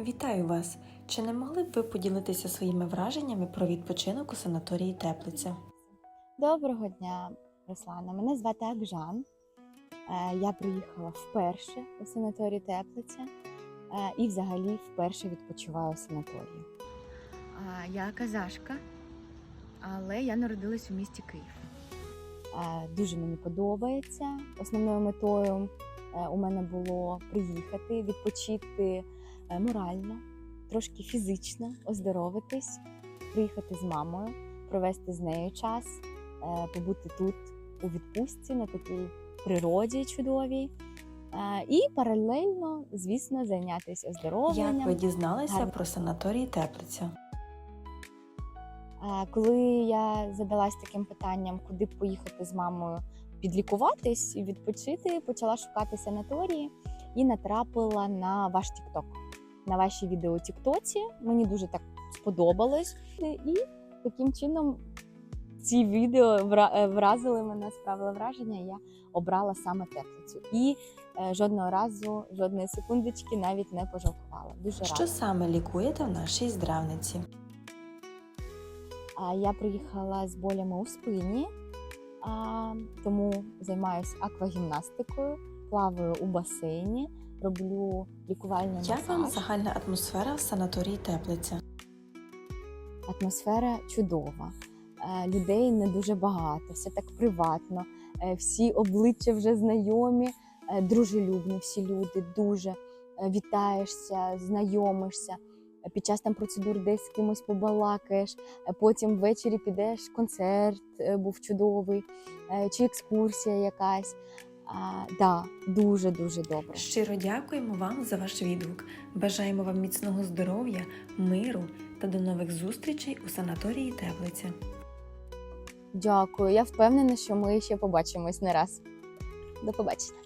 Вітаю вас! Чи не могли б ви поділитися своїми враженнями про відпочинок у санаторії Теплиця? Доброго дня, Руслана. Мене звати Акжан. Е, Я приїхала вперше у санаторій Теплиця е, і взагалі вперше відпочиваю у санаторії. Я казашка, але я народилась у місті Київ. Е, Дуже мені подобається. Основною метою у мене було приїхати, відпочити морально, трошки фізично, оздоровитись, приїхати з мамою, провести з нею час, е, побути тут у відпустці на такій природі чудовій. Е, І паралельно, звісно, зайнятися оздоровленням. Як ви дізналися Гарно. про санаторій Теплиця? Коли я задалась таким питанням, куди поїхати з мамою підлікуватись і відпочити, почала шукати санаторії і натрапила на ваш TikTok, на ваші відео у Тіктоці. Мені дуже так сподобалось. І таким чином ці відео е, вразили мене, справили враження. Я обрала саме теплицю. І е, жодного разу, жодної секундочки навіть не пожалкувала. Дуже рада. Що саме лікуєте в нашій здравниці? Я приїхала з болями у спині, тому займаюся аквагімнастикою, плаваю у басейні, роблю лікувальний Як вам загальна атмосфера в санаторії Теплиця? Атмосфера чудова. Е, Людей не дуже багато, все так приватно. Е, Всі обличчя вже знайомі, е, дружелюбні всі люди, дуже вітаєшся, знайомишся. Під час там процедур десь з кимось побалакаєш, потім ввечері підеш, концерт був чудовий, чи екскурсія якась. А, да, дуже дуже добре. Щиро дякуємо вам за ваш відгук. Бажаємо вам міцного здоров'я, миру та до нових зустрічей у санаторії Теплиця. Дякую. Я впевнена, що ми ще побачимось не раз. До побачення.